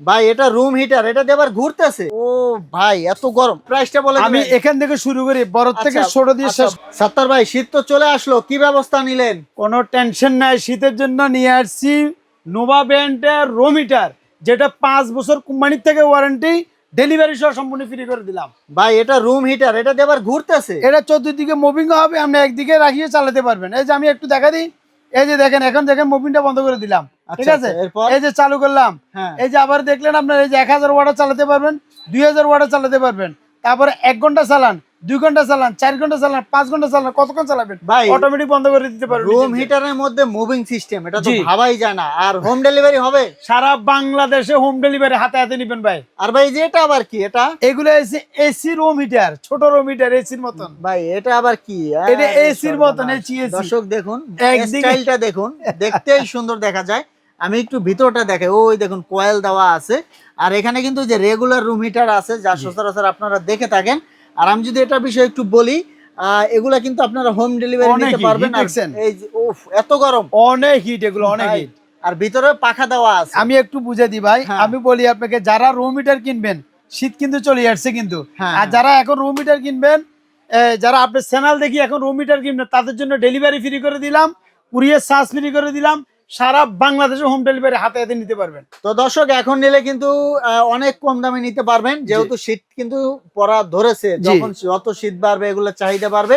ভাই এটা room heater এটা দিয়ে আবার ঘুরতেছে। ও ভাই এত গরম। প্রাইসটা বলে আমি এখান থেকে শুরু করি বড় থেকে আচ্ছা, ছোট দিয়ে আচ্ছা, শেষ। সাত্তার ভাই শীত তো চলে আসলো কি ব্যবস্থা নিলেন? কোনো টেনশন নাই শীতের জন্য নিয়ে আসছি নোভা ব্র্যান্ডের রোমিটার যেটা পাঁচ বছর কোম্পানির থেকে ওয়ারেন্টি ডেলিভারি সহ সম্পূর্ণ ফ্রি করে দিলাম। ভাই এটা রুম হিটার এটা দিয়ে আবার ঘুরতেছে। এটা চতুর্দিকে মুভিং হবে আপনি একদিকে রাখিয়ে চালাতে পারবেন। এই যে আমি একটু দেখা দিই এই যে দেখেন এখন দেখেন মুভিংটা বন্ধ করে দিলাম। ঠিক আচ্ছা, আছে? আচ্ছা, এই যে চালু করলাম। হ্যাঁ। এই যে আবার দেখলেন আপনার এই যে এক হাজার ওয়াটার চালাতে পারবেন দুই হাজার ওয়াটার চালাতে পারবেন। তারপরে এক ঘণ্টা চালান দুই ঘণ্টা চালান চার ঘণ্টা চালান পাঁচ ঘণ্টা চালান কতক্ষণ চালাবেন? ভাই, অটোমেটিক বন্ধ করে দিতে পারবেন রুম। হিটারের মধ্যে মুভিং সিস্টেম এটা তো ভাবাই যায় না। আর হোম ডেলিভারি হবে? সারা বাংলাদেশে হোম ডেলিভারি হাতে হাতে নিবেন ভাই। আর ভাই যে এটা আবার কি? এটা? এগুলো এসি এসি রুম হিটার ছোট রুম হিটার এসির মতন। ভাই এটা আবার কি? এটা আরে AC র মতন, AC দর্শক দেখুন স্টাইলটা দেখুন দেখতেই সুন্দর দেখা যায়। আমি একটু ভিতরটা দেখাই ওই দেখুন কয়েল দেওয়া আছে। আর এখানে কিন্তু যে রেগুলার রুম হিটার আছে যা সচরাচর আপনারা দেখে থাকেন। আর আমি যদি এটা বিষয়ে একটু বলি এগুলা কিন্তু আপনারা হোম ডেলিভারি নিতে পারবেন। দেখছেন? এই উফ এত গরম। অনেক হিট এগুলো অনেক হিট আর ভিতরে পাখা দেওয়া আছে। আমি একটু বুঝে দিই ভাই হ্যাঁ। আমি বলি আপনাকে যারা রুম হিটার কিনবেন শীত কিন্তু চলে আসছে কিন্তু। হ্যাঁ, আর হ্যাঁ। যারা এখন রুম হিটার কিনবেন যারা আপনার চ্যানেল দেখি এখন রুম হিটার কিনবেন তাদের জন্য ডেলিভারি ফ্রি করে দিলাম কুরিয়ার চার্জ ফ্রি করে দিলাম সারা বাংলাদেশে হোম ডেলিভারি হাতে হাতে নিতে পারবেন। তো দর্শক এখন নিলে কিন্তু অনেক কম দামে নিতে পারবেন। যেহেতু শীত কিন্তু পড়া ধরেছে যখন যত শীত বাড়বে এগুলো চাহিদা বাড়বে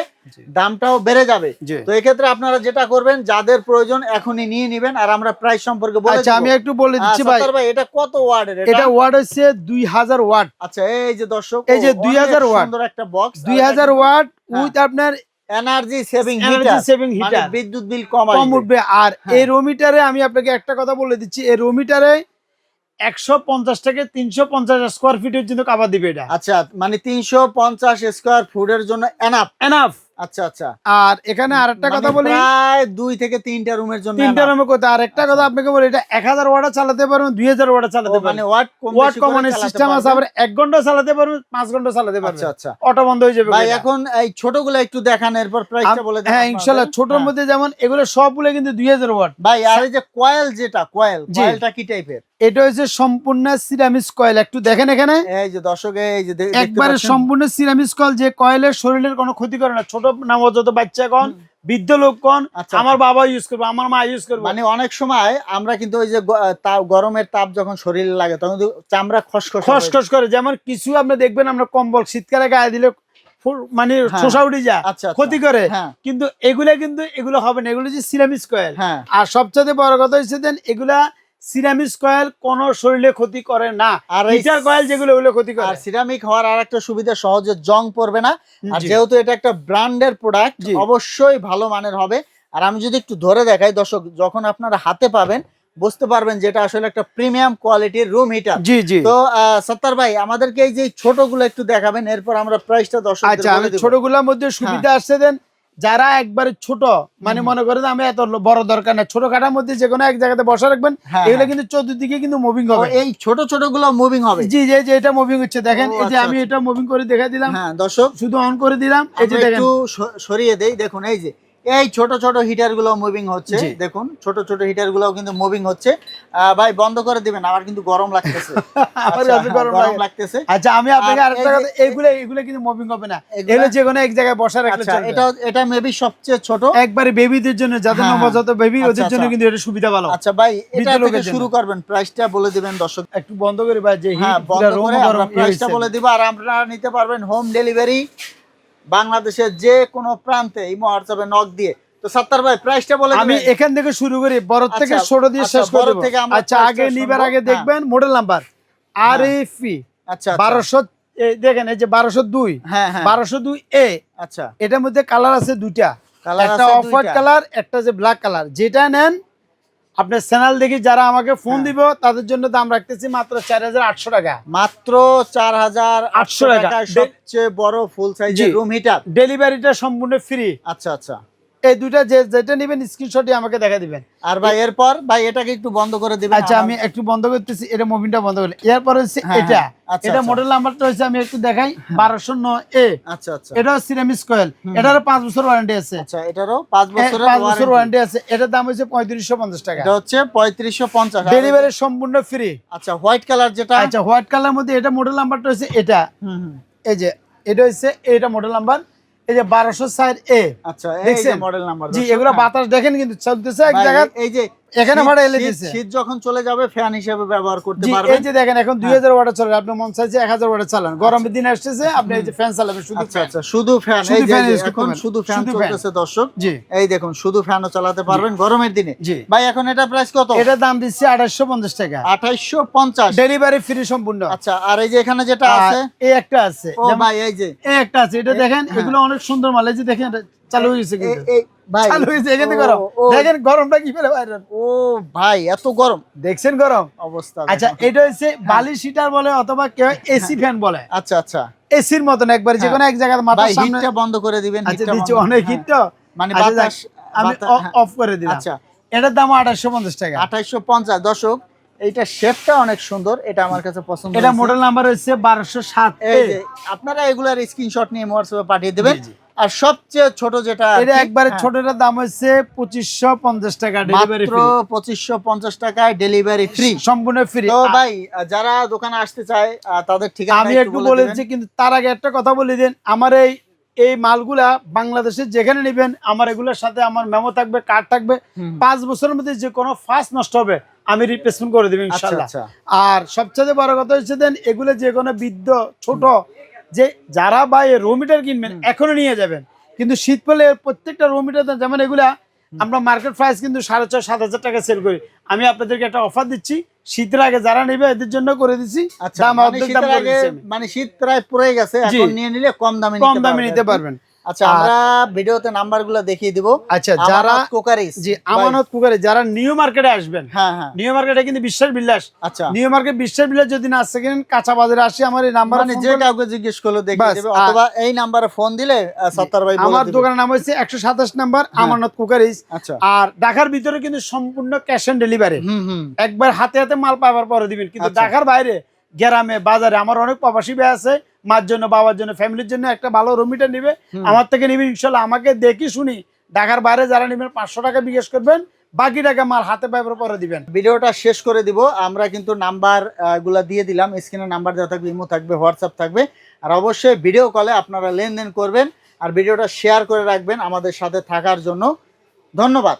দামটাও বেড়ে যাবে। তো এক্ষেত্রে আপনারা যেটা করবেন যাদের প্রয়োজন এখনই নিয়ে নেবেন আর আমরা প্রাইস সম্পর্কে বলে আচ্ছা আমি একটু বলে দিচ্ছি ভাই। ভাই এটা কত ওয়ার্ডের এটা ওয়াট হচ্ছে দুই হাজার ওয়াট আচ্ছা এই যে দর্শক এই যে 2000 ওয়াট। সুন্দর একটা বক্স দুই হাজার ওয়াট। উইথ আপনার energy saving energy heater saving heater বিদ্যুৎ বিল কম কম উঠবে। আর হ্যাঁ। এই রোমিটারে আমি আপনাকে একটা কথা বলে দিচ্ছি। এই রোমিটারে একশো পঞ্চাশ থেকে তিনশো পঞ্চাশ স্কোয়ার ফিটের জন্য কাবার দিবে এটা। আচ্ছা মানে তিনশো পঞ্চাশ স্কোয়ার ফুটের জন্য এনাফ এনাফ আচ্ছা আচ্ছা। আর এখানে আরেকটা কথা মানে বলি। প্রায় দুই থেকে তিনটা রুমের জন্য তিনটা রুমে কথা আর একটা কথা আপনাকে বলি এটা এক হাজার ওয়াটা চালাতে পারবেন দুই হাজার ওয়াটা চালাতে মানে পারবেন। ওয়াট ওয়াট কমনের সিস্টেম আছে। আবার এক ঘণ্টা চালাতে পারবেন পাঁচ ঘণ্টা চালাতে পারবেন। আচ্ছা আচ্ছা। অটো বন্ধ হয়ে যাবে ভাই এখন এই ছোটগুলো একটু দেখান এরপর প্রাইসটা বলে দেন হ্যাঁ। ইনশাল্লাহ ছোটর হ্যাঁ। মধ্যে যেমন এগুলো সবগুলো কিন্তু দুই হাজার ওয়াট ভাই আর এই যে কয়েল যেটা কয়েল কয়েলটা কি টাইপের এটা হচ্ছে সম্পূর্ণ কয়েল। একটু দেখেন এখানে। এই যে দর্শক এই যে একবারে সম্পূর্ণ কয়েল যে কয়েলের শরীরের কোনো ক্ষতি করে না। ছোট নবজাত বাচ্চা কন বৃদ্ধ লোক কন আচ্ছা, আমার বাবা ইউজ করব আমার মা ইউজ করব। মানে অনেক সময় আমরা কিন্তু ওই যে গরমের তাপ যখন শরীরে লাগে তখন চামড়া খসখস খসখস করে। যেমন কিছু আপনি দেখবেন আমরা কম্বল শীতকালে গায়ে দিলে মানে হ্যাঁ। শোষা উঠে যায় আচ্ছা আচ্ছা। ক্ষতি করে। হ্যাঁ। কিন্তু এগুলা কিন্তু এগুলো হবে না এগুলো যে সিরামিক্স কয়েল। হ্যাঁ। আর সবচেয়ে বড় কথা হচ্ছে দেন এগুলা সিরামিক্স কয়েল কোন শরীরে ক্ষতি করে না। আর হিটার কয়েল যেগুলো ওগুলো ক্ষতি করে। আর সিরামিক হওয়ার আর একটা সুবিধা সহজে জং পড়বে না। আর যেহেতু এটা একটা ব্র্যান্ডের প্রোডাক্ট অবশ্যই ভালো মানের হবে। আর আমি যদি একটু ধরে দেখাই দর্শক যখন আপনারা হাতে পাবেন বুঝতে পারবেন যেটা আসলে একটা প্রিমিয়াম কোয়ালিটির রুম হিটার জি জি। তো সত্তার ভাই আমাদেরকে এই যে ছোটগুলো একটু দেখাবেন এরপর আমরা প্রাইসটা দর্শক আচ্ছা আমি ছোটগুলোর মধ্যে সুবিধা আসছে দেন। যারা একবারে ছোট মানে মনে করেন আমি এত বড় দরকার না ছোট কাটার মধ্যে যে কোনো এক জায়গাতে বসা রাখবেন হ্যাঁ, এগুলো হ্যাঁ। কিন্তু চতুর্দিকে কিন্তু মুভিং হবে। এই ছোট ছোটগুলো মুভিং হবে। জি যে যে এটা মুভিং হচ্ছে দেখেন এই যে আচ্ছা, আমি এটা মুভিং করে দেখা দিলাম। হ্যাঁ দর্শক শুধু অন করে দিলাম এই যে দেখেন। একটু সরিয়ে দেই দেখুন এই যে এই ছোট ছোট হিটারগুলো মুভিং হচ্ছে দেখুন ছোট ছোট হিটারগুলো কিন্তু মুভিং হচ্ছে। ভাই বন্ধ করে দিবেন আমার কিন্তু গরম লাগতেছে। আচ্ছা, হ্যাঁ, গরম লাগতেছে। আচ্ছা আমি আপনাকে আর আরেকটা কথা এইগুলো এগুলো কিন্তু মুভিং হবে না। এগুলা- এগুলো যে কোনো এক জায়গায় বসা রাখলে আচ্ছা চলবে। এটা এটা মেবি সবচেয়ে ছোট। একবারে বেবিদের জন্য যাদের হ্যাঁ, নবজাত বেবি আচ্ছা, ওদের জন্য। কিন্তু এটা সুবিধা ভালো। আচ্ছা ভাই এটা থেকে শুরু করবেন প্রাইসটা বলে দিবেন দর্শক। একটু বন্ধ করে ভাই যে হ্যাঁ হিট বন্ধ করে প্রাইসটা বলে দিব আর আপনারা নিতে পারবেন হোম ডেলিভারি বাংলাদেশের যে কোনো প্রান্তে এই হোয়াটসঅ্যাপে নক দিয়ে। তো সত্তর ভাই প্রাইসটা বলে আমি এখান থেকে শুরু করি বড় থেকে আচ্ছা, ছোট দিয়ে আচ্ছা, শেষ করে থেকে আচ্ছা আগে নিবার আগে। দেখবেন মডেল নাম্বার আর এফি আচ্ছা। বারোশো দেখেন এই যে বারোশো দুই হ্যাঁ হ্যাঁ। বারোশো দুই এ আচ্ছা। এটার মধ্যে কালার আছে দুইটা। একটা আছে অফ হোয়াইট। কালার একটা যে ব্ল্যাক কালার যেটা নেন আপনার চ্যানেল দেখি যারা আমাকে ফোন হ্যাঁ। দিব তাদের জন্য দাম রাখতেছি মাত্র চার হাজার আটশো টাকা মাত্র চার হাজার আটশো টাকা। সবচেয়ে বড় ফুল সাইজের জি। রুম হিটার ডেলিভারিটা সম্পূর্ণ ফ্রি আচ্ছা আচ্ছা এই দুইটা যে যেটা নেবেন স্ক্রিনশটই আমাকে দেখা দিবেন। আর ভাই এরপর ভাই এটাকে একটু বন্ধ করে দিবেন আচ্ছা আমি একটু বন্ধ করতেছি এটা মুভিংটা বন্ধ করলে এরপর হচ্ছে হ্যাঁ, এটা। হ্যাঁ, আচ্ছা, এটা আচ্ছা। মডেল নাম্বারটা হচ্ছে আমি একটু দেখাই বারোশো নয় এ আচ্ছা আচ্ছা। এটা সিরামিস কয়েল এটারও পাঁচ বছর ওয়ারেন্টি আছে। আচ্ছা এটারও পাঁচ এ, বছরের পাঁচ বছর ওয়ারেন্টি আছে। এটার দাম হচ্ছে পঁয়ত্রিশশো পঞ্চাশ টাকা। এটা হচ্ছে পঁয়ত্রিশশো পঞ্চাশ। ডেলিভারি সম্পূর্ণ ফ্রি আচ্ছা হোয়াইট কালার যেটা? আচ্ছা হোয়াইট কালার মধ্যে এটা মডেল নাম্বারটা হচ্ছে এটা। হুম, হুম। এই যে এটা হচ্ছে এটা মডেল নাম্বার এই যে বারোশো সাইড এ। আচ্ছা এই যে দেখছেন? মডেল নাম্বার জি এগুলো বাতাস দেখেন কিন্তু চলতেছে এক জায়গায়। এই যে এখানে ভাড়া এলে দিছে। শীত যখন চলে যাবে ফ্যান হিসেবে ব্যবহার করতে জি এই যে দেখেন এখন দুই হাজার ওয়াটের চলে আপনি মন চাইছে এক হাজার ওয়াটের চালান গরমের দিন আসতেছে আপনি এই যে ফ্যান চালাবেন শুধু আচ্ছা আচ্ছা শুধু ফ্যান এই যে এখন শুধু ফ্যান চলতেছে দর্শক। জি। এই দেখুন শুধু ফ্যানও চালাতে পারবেন গরমের দিনে। ভাই এখন এটা প্রাইস কত? এটার দাম দিচ্ছি আঠাশশো পঞ্চাশ টাকা। আঠাইশো পঞ্চাশ। ডেলিভারি ফ্রি সম্পূর্ণ। আচ্ছা আর এই যে এখানে যেটা আছে? এই একটা আছে। ভাই এই যে। এই একটা আছে। এটা দেখেন এগুলো অনেক সুন্দর মাল। এই যে দেখেন এটা চালু হয়ে কিন্তু। ভাই চালু হয়েছে এখানে গরম। দেখেন গরমটা কি ফেলে বাইরে ও ভাই এত গরম। দেখছেন গরম? অবস্থা আচ্ছা এটা হচ্ছে সিটার বলে অথবা কেউ এসি ফ্যান বলে। আচ্ছা আচ্ছা। এসির মতন একবার যে কোনো এক জায়গায় ভাই মাথার সামনে হিটটা বন্ধ করে দিবেন আচ্ছা দিচ্ছি অনেক হ্যাঁ। হিট তো মানে আচ্ছা, বাতাস আমি হ্যাঁ। অফ করে দিলাম। আচ্ছা। এটার দাম আঠাশশো পঞ্চাশ টাকা। আঠাইশো পঞ্চাশ দশক এইটা শেপটা অনেক সুন্দর এটা আমার কাছে পছন্দ এটা মডেল নাম্বার হচ্ছে বারোশো সাত এই আপনারা এগুলার স্ক্রিনশট নিয়ে হোয়াটসঅ্যাপে পাঠিয়ে দেবেন। আর সবচেয়ে ছোট যেটা এটা একবারে হ্যাঁ, ছোটটার দাম হচ্ছে পঁচিশশো পঞ্চাশ টাকা মাত্র পঁচিশশো পঞ্চাশ টাকায় ডেলিভারি ফ্রি সম্পূর্ণ ফ্রি তো ভাই যারা দোকানে আসতে চায় তাদের ঠিকানা আমি একটু বলেছি কিন্তু তার আগে একটা কথা বলে দিন। আমার এই এই মালগুলা বাংলাদেশে যেখানে নেবেন আমার এগুলোর সাথে আমার মেমো থাকবে কার্ড থাকবে। পাঁচ বছরের মধ্যে যে কোনো ফার্স্ট নষ্ট হবে আমি রিপ্লেসমেন্ট করে দেবো আচ্ছা ইনশাল্লাহ। আচ্ছা। আর সবচেয়ে বড় কথা হচ্ছে দেন এগুলো যে কোনো বৃদ্ধ ছোট যে যারা বা এই রো মিটার কিনবেন এখনও নিয়ে যাবেন। কিন্তু শীত পেলে প্রত্যেকটা রো মিটার যেমন এগুলা আমরা মার্কেট প্রাইস কিন্তু সাড়ে ছয় সাত হাজার টাকা সেল করি। আমি আপনাদেরকে একটা অফার দিচ্ছি শীতের আগে যারা নেবে এদের জন্য করে দিচ্ছি আচ্ছা দাম মানে। মানে শীত প্রায় পড়ে গেছে নিয়ে নিলে কম দামে কম দামে নিতে পারবেন। আচ্ছা আমরা ভিডিওতে নাম্বারগুলো দেখিয়ে দিব। আচ্ছা যারা কোকারিস। জি আমানত যারা নিউ মার্কেটে আসবেন হ্যাঁ হ্যাঁ। নিউ মার্কেটে কিন্তু বিশ্বাস বিলাস। আচ্ছা। নিউ মার্কেট বিশ্বাস বিলাস যদি না কাঁচা বাজারে আসি আমার এই নাম্বার মানে যে কাউকে জিজ্ঞেস করল দেখিয়ে দেবে অথবা এই নাম্বারে ফোন দিলে সত্তার ভাই আমার দোকানের নাম হচ্ছে একশো সাতাশ নাম্বার আমানত কুকারিস। আচ্ছা। আর ঢাকার ভিতরে কিন্তু সম্পূর্ণ ক্যাশ অন ডেলিভারি একবার হাতে হাতে মাল পাবার পরে দিবেন। কিন্তু আচ্ছা। ঢাকার বাইরে গ্রামে বাজারে আমার অনেক প্রবাসী ভাই আছে মার জন্য বাবার জন্য ফ্যামিলির জন্য একটা ভালো রুমিটা নিবে। আমার থেকে নিবেন ইনশাল্লাহ। আমাকে দেখি শুনি। ঢাকার বাইরে যারা নেবেন পাঁচশো টাকা বিকাশ করবেন বাকি টাকা মাল হাতে পাইবার পরে দিবেন। ভিডিওটা শেষ করে দিব। আমরা কিন্তু নাম্বারগুলা দিয়ে দিলাম। স্ক্রিনে নাম্বার দেওয়া থাকবে ইমো থাকবে হোয়াটসঅ্যাপ থাকবে। আর অবশ্যই ভিডিও কলে আপনারা লেনদেন করবেন। আর ভিডিওটা শেয়ার করে রাখবেন আমাদের সাথে থাকার জন্য। ধন্যবাদ।